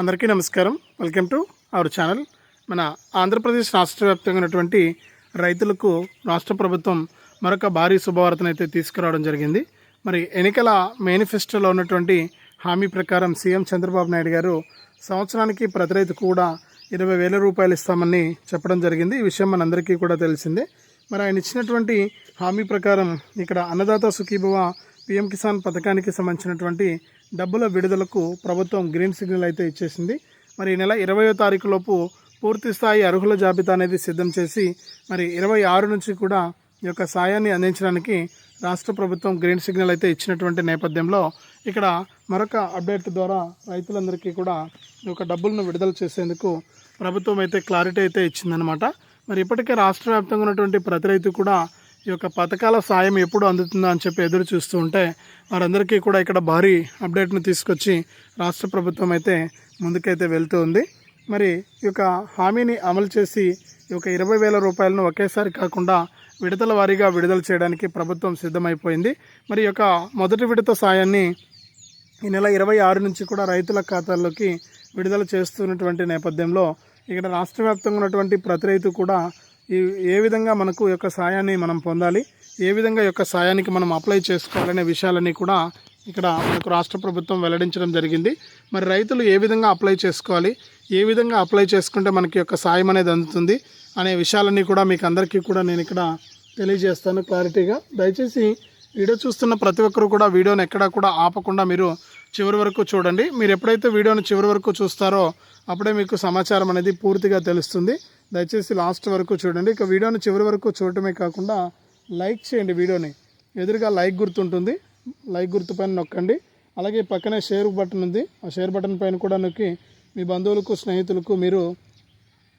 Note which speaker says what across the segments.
Speaker 1: అందరికీ నమస్కారం. Welcome to our channel. మన ఆంధ్రప్రదేశ్ రాష్ట్ర వ్యాప్తంగా ఉన్నటువంటి రైతులకు రాష్ట్ర ప్రభుత్వం మరొక భారీ శుభవార్తను అయితే తీసుకురావడం జరిగింది. మరి ఎన్నికల మేనిఫెస్టోలో ఉన్నటువంటి హామీ ప్రకారం సీఎం చంద్రబాబు నాయుడు గారు సంవత్సరానికి ప్రతి రైతు కూడా ఇరవై వేల రూపాయలు ఇస్తామని చెప్పడం జరిగింది. ఈ విషయం మనందరికీ కూడా తెలిసిందే. మరి ఆయన ఇచ్చినటువంటి హామీ ప్రకారం ఇక్కడ అన్నదాత సుఖీభవ పిఎం కిసాన్ పథకానికి సంబంధించినటువంటి డబ్బుల విడుదలకు ప్రభుత్వం గ్రీన్ సిగ్నల్ అయితే ఇచ్చేసింది. మరి ఈ నెల ఇరవయో తారీఖు లోపు పూర్తి స్థాయి అర్హుల జాబితా అనేది సిద్ధం చేసి మరి ఇరవై ఆరు నుంచి కూడా ఈ యొక్క సాయాన్ని అందించడానికి రాష్ట్ర ప్రభుత్వం గ్రీన్ సిగ్నల్ అయితే ఇచ్చినటువంటి నేపథ్యంలో ఇక్కడ మరొక అప్డేట్ ద్వారా రైతులందరికీ కూడా ఈ యొక్క డబ్బులను విడుదల చేసేందుకు ప్రభుత్వం అయితే క్లారిటీ అయితే ఇచ్చిందనమాట మరి ఇప్పటికే రాష్ట్ర వ్యాప్తంగా ఉన్నటువంటి ప్రతి రైతు కూడా ఈ యొక్క పథకాల సాయం ఎప్పుడు అందుతుందా అని చెప్పి ఎదురు చూస్తూ ఉంటే వారందరికీ కూడా ఇక్కడ భారీ అప్డేట్ను తీసుకొచ్చి రాష్ట్ర ప్రభుత్వం అయితే ముందుకైతే వెళ్తూ ఉంది. మరి ఈ యొక్క హామీని అమలు చేసి ఈ యొక్క ఇరవై వేల రూపాయలను ఒకేసారి కాకుండా విడతల వారీగా విడుదల చేయడానికి ప్రభుత్వం సిద్ధమైపోయింది. మరి ఈ యొక్క మొదటి విడత సాయాన్ని ఈ నెల ఇరవై ఆరు నుంచి కూడా రైతుల ఖాతాల్లోకి విడుదల చేస్తున్నటువంటి నేపథ్యంలో ఇక్కడ రాష్ట్ర వ్యాప్తంగా ఉన్నటువంటి ప్రతి రైతు కూడా ఈ ఏ విధంగా మనకు యొక్క సాయాన్ని మనం పొందాలి ఏ విధంగా యొక్క సాయానికి మనం అప్లై చేసుకోవాలనే విషయాలన్నీ కూడా ఇక్కడ మనకు రాష్ట్ర ప్రభుత్వం వెల్లడించడం జరిగింది. మరి రైతులు ఏ విధంగా అప్లై చేసుకోవాలి ఏ విధంగా అప్లై చేసుకుంటే మనకి యొక్క సాయం అనేది అందుతుంది అనే విషయాలన్నీ కూడా మీకు అందరికీ కూడా నేను ఇక్కడ తెలియజేస్తాను క్లారిటీగా. దయచేసి వీడియో చూస్తున్న ప్రతి ఒక్కరు కూడా వీడియోని ఎక్కడా కూడా ఆపకుండా మీరు చివరి వరకు చూడండి. మీరు ఎప్పుడైతే వీడియోని చివరి వరకు చూస్తారో అప్పుడే మీకు సమాచారం అనేది పూర్తిగా తెలుస్తుంది. దయచేసి లాస్ట్ వరకు చూడండి. ఇక వీడియోని చివరి వరకు చూడటమే కాకుండా లైక్ చేయండి వీడియోని. ఎదురుగా లైక్ గుర్తుంటుంది. లైక్ గుర్తు పైన నొక్కండి. అలాగే పక్కనే షేర్ బటన్ ఉంది. ఆ షేర్ బటన్ పైన కూడా నొక్కి మీ బంధువులకు స్నేహితులకు మీరు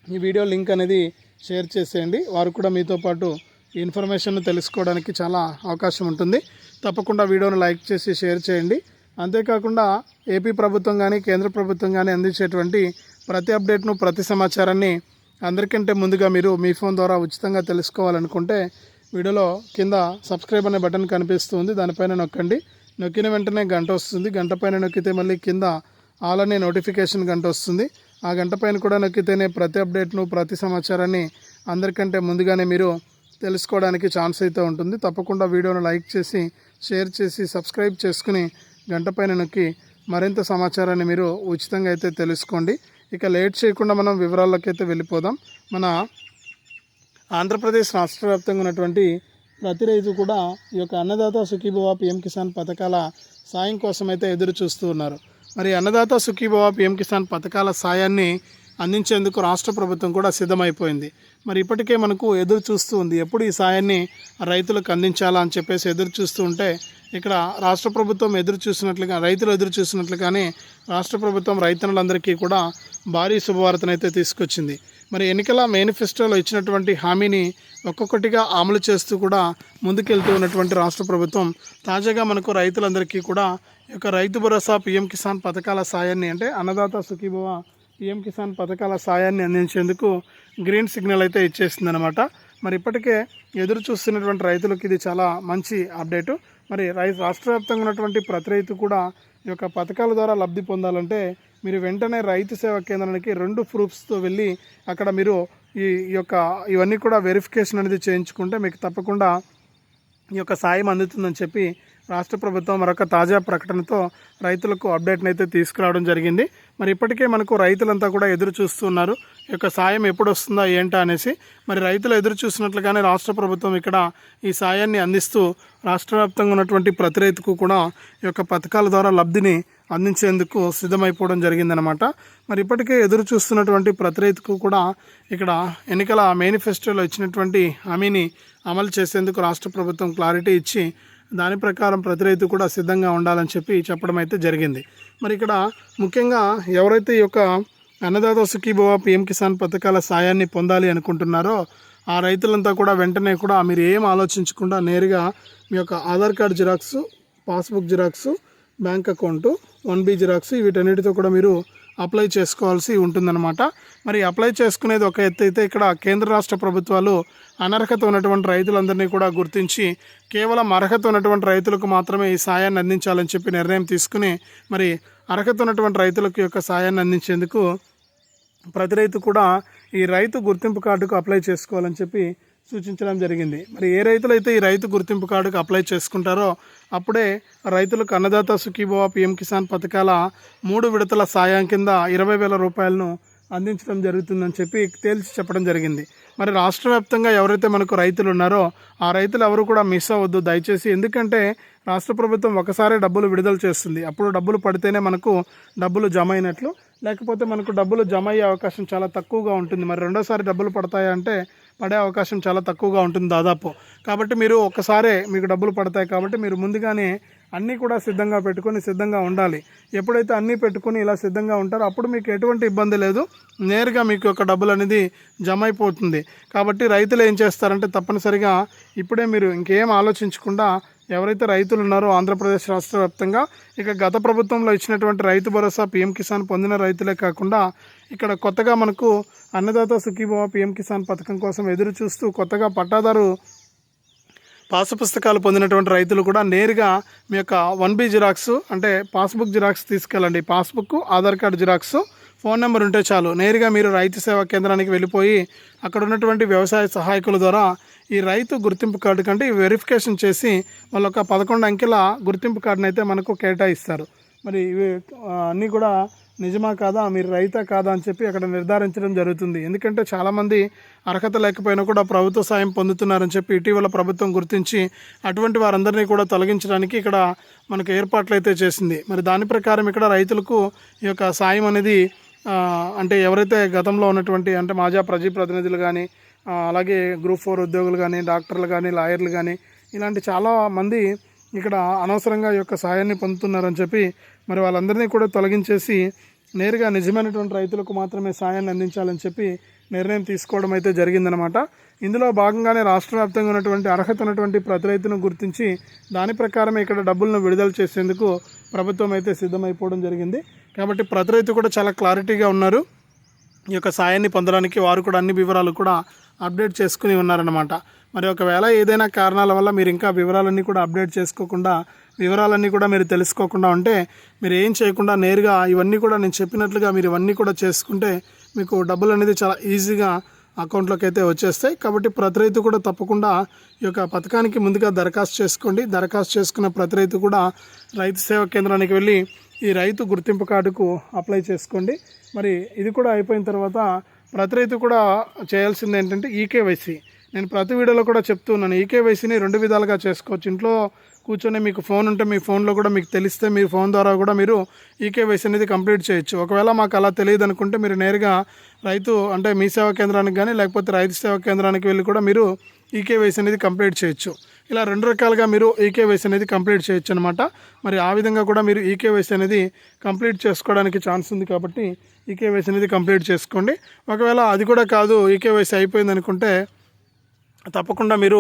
Speaker 1: ఈ వీడియో లింక్ అనేది షేర్ చేసేయండి. వారు కూడా మీతో పాటు ఈ ఇన్ఫర్మేషన్ తెలుసుకోవడానికి చాలా అవకాశం ఉంటుంది. తప్పకుండా వీడియోను లైక్ చేసి షేర్ చేయండి. అంతేకాకుండా ఏపీ ప్రభుత్వం కానీ కేంద్ర ప్రభుత్వం కానీ అందించేటువంటి ప్రతి అప్డేట్ను ప్రతి సమాచారాన్ని అందరికంటే ముందుగా మీరు మీ ఫోన్ ద్వారా ఉచితంగా తెలుసుకోవాలనుకుంటే వీడియోలో కింద సబ్స్క్రైబ్ అనే బటన్ కనిపిస్తుంది. దానిపైన నొక్కండి. నొక్కిన వెంటనే గంట వస్తుంది. గంట పైన నొక్కితే మళ్ళీ కింద ఆల్ అనే నోటిఫికేషన్ గంట వస్తుంది. ఆ గంట పైన కూడా నొక్కితేనే ప్రతి అప్డేట్ను ప్రతి సమాచారాన్ని అందరికంటే ముందుగానే మీరు తెలుసుకోవడానికి ఛాన్స్ అయితే ఉంటుంది. తప్పకుండా వీడియోను లైక్ చేసి షేర్ చేసి సబ్స్క్రైబ్ చేసుకుని గంట పైన నొక్కి మరింత సమాచారాన్ని మీరు ఉచితంగా అయితే తెలుసుకోండి. ఇక లేట్ చేయకుండా మనం వివరాల్లోకి అయితే వెళ్ళిపోదాం. మన ఆంధ్రప్రదేశ్ రాష్ట్ర వ్యాప్తంగా ఉన్నటువంటి ప్రతి రైతు కూడా ఈ యొక్క అన్నదాత సుఖీభవ పిఎం కిసాన్ పథకాల సాయం కోసం అయితే ఎదురు చూస్తూ ఉన్నారు. మరి అన్నదాత సుఖీభవ పిఎం కిసాన్ పథకాల సాయాన్ని అందించేందుకు రాష్ట్ర ప్రభుత్వం కూడా సిద్ధమైపోయింది. మరి ఇప్పటికే మనకు ఎదురు చూస్తూ ఉంది. ఎప్పుడు ఈ సాయాన్ని రైతులకు అందించాలా అని చెప్పేసి ఎదురు చూస్తూ ఉంటే ఇక్కడ రాష్ట్ర ప్రభుత్వం ఎదురు చూసినట్లుగా రైతులు ఎదురు చూసినట్లుగానే రాష్ట్ర ప్రభుత్వం రైతన్నులందరికీ కూడా భారీ శుభవార్తనైతే తీసుకొచ్చింది. మరి ఎన్నికల మేనిఫెస్టోలో ఇచ్చినటువంటి హామీని ఒక్కొక్కటిగా అమలు చేస్తూ కూడా ముందుకెళ్తూ ఉన్నటువంటి రాష్ట్ర ప్రభుత్వం తాజాగా మనకు రైతులందరికీ కూడా ఈ యొక్క రైతు భరోసా పీఎం కిసాన్ పథకాల సాయాన్ని అంటే అన్నదాత సుఖీభవ పీఎం కిసాన్ పథకాల సాయాన్ని అందించేందుకు గ్రీన్ సిగ్నల్ అయితే ఇచ్చేసిందనమాట మరి ఇప్పటికే ఎదురు చూస్తున్నటువంటి రైతులకు ఇది చాలా మంచి అప్డేటు. మరి రై రాష్ట్ర వ్యాప్తంగా ఉన్నటువంటి ప్రతి రైతు కూడా ఈ యొక్క పథకాల ద్వారా లబ్ధి పొందాలంటే మీరు వెంటనే రైతు సేవా కేంద్రానికి రెండు ప్రూఫ్స్తో వెళ్ళి అక్కడ మీరు ఈ యొక్క ఇవన్నీ కూడా వెరిఫికేషన్ అనేది చేయించుకుంటే మీకు తప్పకుండా ఈ యొక్క సాయం అందుతుందని చెప్పి రాష్ట్ర ప్రభుత్వం మరొక తాజా ప్రకటనతో రైతులకు అప్డేట్ని అయితే తీసుకురావడం జరిగింది. మరి ఇప్పటికే మనకు రైతులంతా కూడా ఎదురు చూస్తున్నారు యొక్క సాయం ఎప్పుడు వస్తుందా ఏంటా అనేసి మరి రైతులు ఎదురు చూసినట్లుగానే రాష్ట్ర ప్రభుత్వం ఇక్కడ ఈ సాయాన్ని అందిస్తూ రాష్ట్ర వ్యాప్తంగా ఉన్నటువంటి ప్రతి రైతుకు కూడా ఈ యొక్క పథకాల ద్వారా లబ్ధిని అందించేందుకు సిద్ధమైపోవడం జరిగిందనమాట మరి ఇప్పటికే ఎదురు చూస్తున్నటువంటి ప్రతి రైతుకు కూడా ఇక్కడ ఎన్నికల మేనిఫెస్టోలో ఇచ్చినటువంటి హామీని అమలు చేసేందుకు రాష్ట్ర ప్రభుత్వం క్లారిటీ ఇచ్చి దాని ప్రకారం ప్రతి రైతు కూడా సిద్ధంగా ఉండాలని చెప్పి చెప్పడం అయితే జరిగింది. మరి ఇక్కడ ముఖ్యంగా ఎవరైతే ఈ యొక్క అన్నదాత సుఖీభవ పిఎం కిసాన్ పథకాల సాయాన్ని పొందాలి అనుకుంటున్నారో ఆ రైతులంతా కూడా వెంటనే కూడా మీరు ఏం ఆలోచించకుండా నేరుగా మీ యొక్క Aadhaar card xerox passbook xerox bank account one B xerox వీటన్నిటితో కూడా మీరు అప్లై చేసుకోవాల్సి ఉంటుందన్నమాట. మరి అప్లై చేసుకునేది ఒక ఎత్తు అయితే ఇక్కడ కేంద్ర రాష్ట్ర ప్రభుత్వాలు అనర్హత ఉన్నటువంటి రైతులందరినీ కూడా గుర్తించి కేవలం అర్హత ఉన్నటువంటి రైతులకు మాత్రమే ఈ సాయాన్ని అందించాలని చెప్పి నిర్ణయం తీసుకుని మరి అర్హత ఉన్నటువంటి రైతులకు యొక్క సాయాన్ని అందించేందుకు ప్రతి రైతు కూడా ఈ రైతు గుర్తింపు కార్డుకు అప్లై చేసుకోవాలని చెప్పి సూచించడం జరిగింది. మరి ఏ రైతులైతే ఈ రైతు గుర్తింపు కార్డుకు అప్లై చేసుకుంటారో అప్పుడే రైతులకు అన్నదాత సుఖీభవ పిఎం కిసాన్ పథకాల మూడు విడతల సాయం కింద ఇరవై వేల రూపాయలను అందించడం జరుగుతుందని చెప్పి తేల్చి చెప్పడం జరిగింది. మరి రాష్ట్ర వ్యాప్తంగా ఎవరైతే మనకు రైతులు ఉన్నారో ఆ రైతులు ఎవరు కూడా మిస్ అవ్వద్దు. దయచేసి ఎందుకంటే రాష్ట్ర ప్రభుత్వం ఒకసారి డబ్బులు విడుదల చేస్తుంది. అప్పుడు డబ్బులు పడితేనే మనకు డబ్బులు జమ అయినట్లు. లేకపోతే మనకు డబ్బులు జమ అయ్యే అవకాశం చాలా తక్కువగా ఉంటుంది. మరి రెండోసారి డబ్బులు పడతాయా అంటే పడే అవకాశం చాలా తక్కువగా ఉంటుంది దాదాపు. కాబట్టి మీరు ఒక్కసారే మీకు డబ్బులు పడతాయి కాబట్టి మీరు ముందుగానే అన్నీ కూడా సిద్ధంగా పెట్టుకొని సిద్ధంగా ఉండాలి. ఎప్పుడైతే అన్నీ పెట్టుకొని ఇలా సిద్ధంగా ఉంటారో అప్పుడు మీకు ఎటువంటి ఇబ్బంది లేదు. నేరుగా మీకు యొక్క డబ్బులు అనేది జమ అయిపోతుంది. కాబట్టి రైతులు ఏం చేస్తారంటే తప్పనిసరిగా ఇప్పుడే మీరు ఇంకేం ఆలోచించకుండా ఎవరైతే రైతులు ఉన్నారో ఆంధ్రప్రదేశ్ రాష్ట్ర వ్యాప్తంగా ఇక గత ప్రభుత్వంలో ఇచ్చినటువంటి రైతు భరోసా పీఎం కిసాన్ పొందిన రైతులే కాకుండా ఇక్కడ కొత్తగా మనకు అన్నదాత సుఖీభవ పీఎం కిసాన్ పథకం కోసం ఎదురు చూస్తూ కొత్తగా పట్టాదారు పాసు పుస్తకాలు పొందినటువంటి రైతులు కూడా నేరుగా మీ యొక్క వన్ బి జిరాక్స్ అంటే పాస్బుక్ జిరాక్స్ తీసుకెళ్ళండి. Passbook Aadhaar card xerox phone number ఉంటే చాలు. నేరుగా మీరు రైతు సేవా కేంద్రానికి వెళ్ళిపోయి అక్కడ ఉన్నటువంటి వ్యవసాయ సహాయకుల ద్వారా ఈ రైతు గుర్తింపు కార్డు కంటే వెరిఫికేషన్ చేసి వాళ్ళ ఒక పదకొండు అంకెల గుర్తింపు కార్డుని అయితే మనకు కేటాయిస్తారు. మరి ఇవి అన్నీ కూడా నిజమా కాదా మీరు రైతా కాదా అని చెప్పి అక్కడ నిర్ధారించడం జరుగుతుంది. ఎందుకంటే చాలామంది అర్హత లేకపోయినా కూడా ప్రభుత్వ సాయం పొందుతున్నారని చెప్పి ఇటీవల ప్రభుత్వం గుర్తించి అటువంటి వారందరినీ కూడా తొలగించడానికి ఇక్కడ మనకు ఏర్పాట్లు అయితే చేసింది. మరి దాని ప్రకారం ఇక్కడ రైతులకు ఈ యొక్క సాయం అనేది అంటే ఎవరైతే గతంలో ఉన్నటువంటి అంటే మాజా ప్రజా ప్రతినిధులు కానీ అలాగే గ్రూప్ ఫోర్ ఉద్యోగులు కానీ డాక్టర్లు కానీ లాయర్లు కానీ ఇలాంటి చాలా మంది ఇక్కడ అనవసరంగా ఈ యొక్క సాయాన్ని పొందుతున్నారని చెప్పి మరి వాళ్ళందరినీ కూడా తొలగించేసి నేరుగా నిజమైనటువంటి రైతులకు మాత్రమే సాయాన్ని అందించాలని చెప్పి నిర్ణయం తీసుకోవడం అయితే జరిగిందనమాట ఇందులో భాగంగానే రాష్ట్ర వ్యాప్తంగా ఉన్నటువంటి అర్హత ఉన్నటువంటి ప్రతి రైతును గుర్తించి దాని ప్రకారమే ఇక్కడ డబ్బులను విడుదల చేసేందుకు ప్రభుత్వం అయితే సిద్ధమైపోవడం జరిగింది. కాబట్టి ప్రతి రైతు కూడా చాలా క్లారిటీగా ఉన్నారు. ఈ యొక్క సాయాన్ని పొందడానికి వారు కూడా అన్ని వివరాలు కూడా అప్డేట్ చేసుకుని ఉన్నారనమాట మరి ఒకవేళ ఏదైనా కారణాల వల్ల మీరు ఇంకా వివరాలన్నీ కూడా అప్డేట్ చేసుకోకుండా వివరాలన్నీ కూడా మీరు తెలుసుకోకుండా ఉంటే మీరు ఏం చేయకుండా నేరుగా ఇవన్నీ కూడా నేను చెప్పినట్లుగా మీరు ఇవన్నీ కూడా చేసుకుంటే మీకు డబ్బులు అనేది చాలా ఈజీగా అకౌంట్లోకి అయితే వచ్చేస్తాయి. కాబట్టి ప్రతి రైతు కూడా తప్పకుండా ఈ యొక్క పథకానికి ముందుగా దరఖాస్తు చేసుకోండి. దరఖాస్తు చేసుకున్న ప్రతి రైతు కూడా రైతు సేవా కేంద్రానికి వెళ్ళి ఈ రైతు గుర్తింపు కార్డుకు అప్లై చేసుకోండి. మరి ఇది కూడా అయిపోయిన తర్వాత ప్రతి రైతు కూడా చేయాల్సింది ఏంటంటే ఈకేవైసీ నేను ప్రతి వీడియోలో కూడా చెప్తున్నాను ఈకేవైసీని రెండు విధాలుగా చేసుకోవచ్చు. ఇంట్లో కూర్చొని మీకు ఫోన్ ఉంటే మీ ఫోన్లో కూడా మీకు తెలిస్తే మీ ఫోన్ ద్వారా కూడా మీరు ఈకేవైసీ అనేది కంప్లీట్ చేయొచ్చు. ఒకవేళ మాకు అలా తెలియదు అనుకుంటే మీరు నేరుగా రైతు అంటే మీ సేవా కేంద్రానికి కానీ లేకపోతే రైతు సేవా కేంద్రానికి వెళ్ళి కూడా మీరు ఈకేవైసీ అనేది కంప్లీట్ చేయొచ్చు. ఇలా రెండు రకాలుగా మీరు ఈకేవైసీ అనేది కంప్లీట్ చేయొచ్చు అనమాట మరి ఆ విధంగా కూడా మీరు ఈకేవైసీ అనేది కంప్లీట్ చేసుకోవడానికి ఛాన్స్ ఉంది కాబట్టి ఈకేవైసీ అనేది కంప్లీట్ చేసుకోండి. ఒకవేళ అది కూడా కాదు ఈకేవైసీ అయిపోయింది అనుకుంటే తప్పకుండా మీరు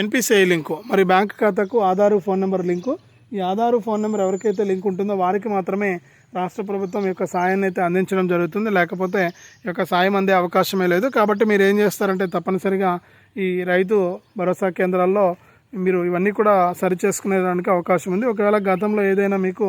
Speaker 1: ఎన్పిసిఐ లింకు మరి బ్యాంక్ ఖాతాకు ఆధారు ఫోన్ నెంబర్ లింకు ఈ ఆధారు ఫోన్ నెంబర్ ఎవరికైతే లింక్ ఉంటుందో వారికి మాత్రమే రాష్ట్ర ప్రభుత్వం యొక్క సాయాన్ని అయితే అందించడం జరుగుతుంది. లేకపోతే ఈ యొక్క సాయం అందే అవకాశమే లేదు. కాబట్టి మీరు ఏం చేస్తారంటే తప్పనిసరిగా ఈ రైతు భరోసా కేంద్రాల్లో మీరు ఇవన్నీ కూడా సరి చేసుకునేదానికి అవకాశం ఉంది. ఒకవేళ గతంలో ఏదైనా మీకు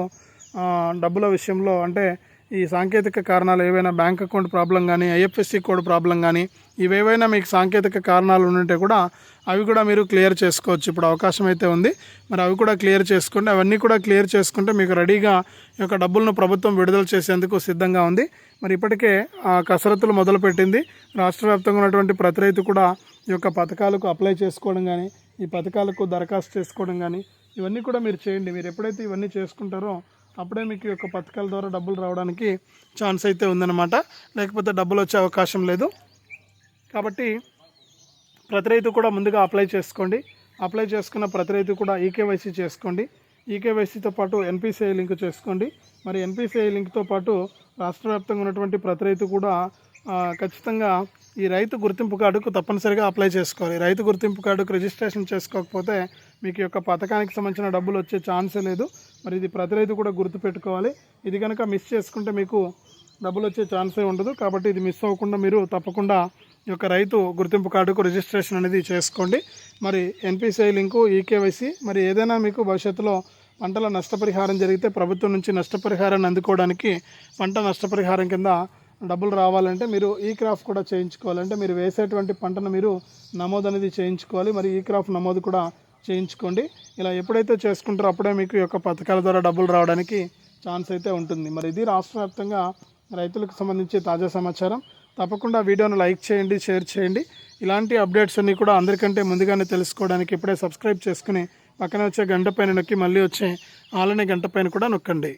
Speaker 1: డబ్బుల విషయంలో అంటే ఈ సాంకేతిక కారణాలు ఏవైనా బ్యాంక్ అకౌంట్ ప్రాబ్లం కానీ ఐఎఫ్ఎస్సి కోడ్ ప్రాబ్లం కానీ ఇవేవైనా మీకు సాంకేతిక కారణాలు ఉంటే కూడా అవి కూడా మీరు క్లియర్ చేసుకోవచ్చు. ఇప్పుడు అవకాశం అయితే ఉంది. మరి అవి కూడా క్లియర్ చేసుకోండి. అవన్నీ కూడా క్లియర్ చేసుకుంటే మీకు రెడీగా ఈ యొక్క డబ్బులను ప్రభుత్వం విడుదల చేసేందుకు సిద్ధంగా ఉంది. మరి ఇప్పటికే ఆ కసరత్తులు మొదలుపెట్టింది. రాష్ట్ర వ్యాప్తంగా ఉన్నటువంటి ప్రతి రైతు కూడా ఈ యొక్క పథకాలకు అప్లై చేసుకోవడం కానీ ఈ పథకాలకు దరఖాస్తు చేసుకోవడం కానీ ఇవన్నీ కూడా మీరు చేయండి. మీరు ఎప్పుడైతే ఇవన్నీ చేసుకుంటారో అప్పుడే మీకు ఈ యొక్క పథకాల ద్వారా డబ్బులు రావడానికి ఛాన్స్ అయితే ఉందన్నమాట. లేకపోతే డబ్బులు వచ్చే అవకాశం లేదు. కాబట్టి ప్రతి రైతు కూడా ముందుగా అప్లై చేసుకోండి. అప్లై చేసుకున్న ప్రతి రైతు కూడా ఈకేవైసీ చేసుకోండి. ఈకేవైసీతో పాటు ఎన్పిసిఐ లింక్ చేసుకోండి. మరి ఎన్పిసిఐ లింక్తో పాటు రాష్ట్ర వ్యాప్తంగా ఉన్నటువంటి ప్రతి రైతు కూడా ఖచ్చితంగా ఈ రైతు గుర్తింపు కార్డుకు తప్పనిసరిగా అప్లై చేసుకోవాలి. రైతు గుర్తింపు కార్డుకు రిజిస్ట్రేషన్ చేసుకోకపోతే మీకు యొక్క పథకానికి సంబంధించిన డబ్బులు వచ్చే ఛాన్సే లేదు. మరి ఇది ప్రతి రైతు కూడా గుర్తుపెట్టుకోవాలి ఇది కనుక మిస్ చేసుకుంటే మీకు డబ్బులు వచ్చే ఛాన్సే ఉండదు. కాబట్టి ఇది మిస్ అవ్వకుండా మీరు తప్పకుండా ఈ యొక్క రైతు గుర్తింపు కార్డుకు రిజిస్ట్రేషన్ అనేది చేసుకోండి. మరి ఎన్పిసిఐ లింకు ఈకేవైసీ మరి ఏదైనా మీకు భవిష్యత్తులో పంటల నష్టపరిహారం జరిగితే ప్రభుత్వం నుంచి నష్టపరిహారాన్ని అందుకోవడానికి పంట నష్టపరిహారం కింద డబ్బులు రావాలంటే మీరు ఈ క్రాఫ్ కూడా చేయించుకోవాలంటే మీరు వేసేటువంటి పంటను మీరు నమోదు అనేది చేయించుకోవాలి. మరి ఈ క్రాఫ్ నమోదు కూడా చేయించుకోండి. ఇలా ఎప్పుడైతే చేసుకుంటారో అప్పుడే మీకు ఈ యొక్క పథకాల ద్వారా డబ్బులు రావడానికి ఛాన్స్ అయితే ఉంటుంది. మరి ఇది రాష్ట్ర వ్యాప్తంగా రైతులకు సంబంధించి తాజా సమాచారం. తప్పకుండా వీడియోను లైక్ చేయండి షేర్ చేయండి. ఇలాంటి అప్డేట్స్ అన్నీ కూడా అందరికంటే ముందుగానే తెలుసుకోవడానికి ఇప్పుడే సబ్స్క్రైబ్ చేసుకుని పక్కన వచ్చే గంట పైన నొక్కి మళ్ళీ వచ్చే ఆలనే గంట పైన కూడా నొక్కండి.